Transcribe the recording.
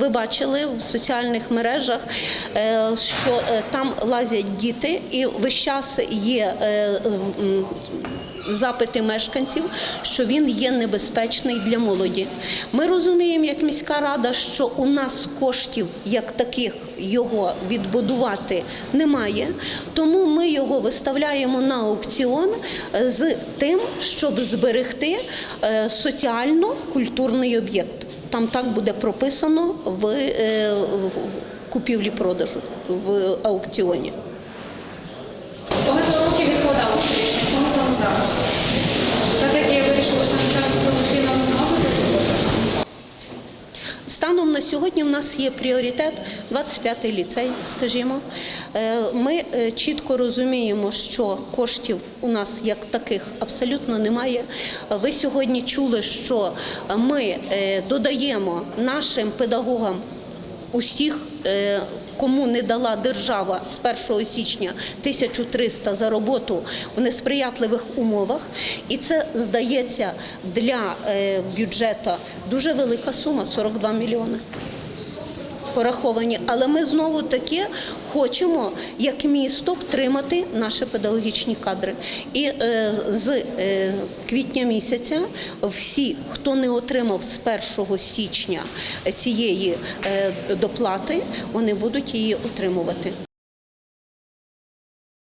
ви бачили в соціальних мережах, е, що е, там лазять діти, і весь час є. е, Запити мешканців, що він є небезпечний для молоді. Ми розуміємо, як міська рада, що у нас коштів як таких його відбудувати немає, тому ми його виставляємо на аукціон з тим, щоб зберегти е, соціально-культурний об'єкт. Там так буде прописано в е, купівлі-продажу в аукціоні. Багато років відкладали це рішення. Чому саме зараз? Станом на сьогодні в нас є пріоритет 25-й ліцей, скажімо. Е, Ми е, чітко розуміємо, що коштів у нас як таких абсолютно немає. Ви сьогодні чули, що ми е, додаємо нашим педагогам усіх. е, Кому не дала держава з 1 січня 1300 за роботу в несприятливих умовах, і це здається для е, бюджету дуже велика сума 42 мільйони. Пораховані, але ми знову таки хочемо як місто втримати наші педагогічні кадри. І е, з е, квітня місяця всі, хто не отримав з 1 січня цієї е, доплати, вони будуть її отримувати.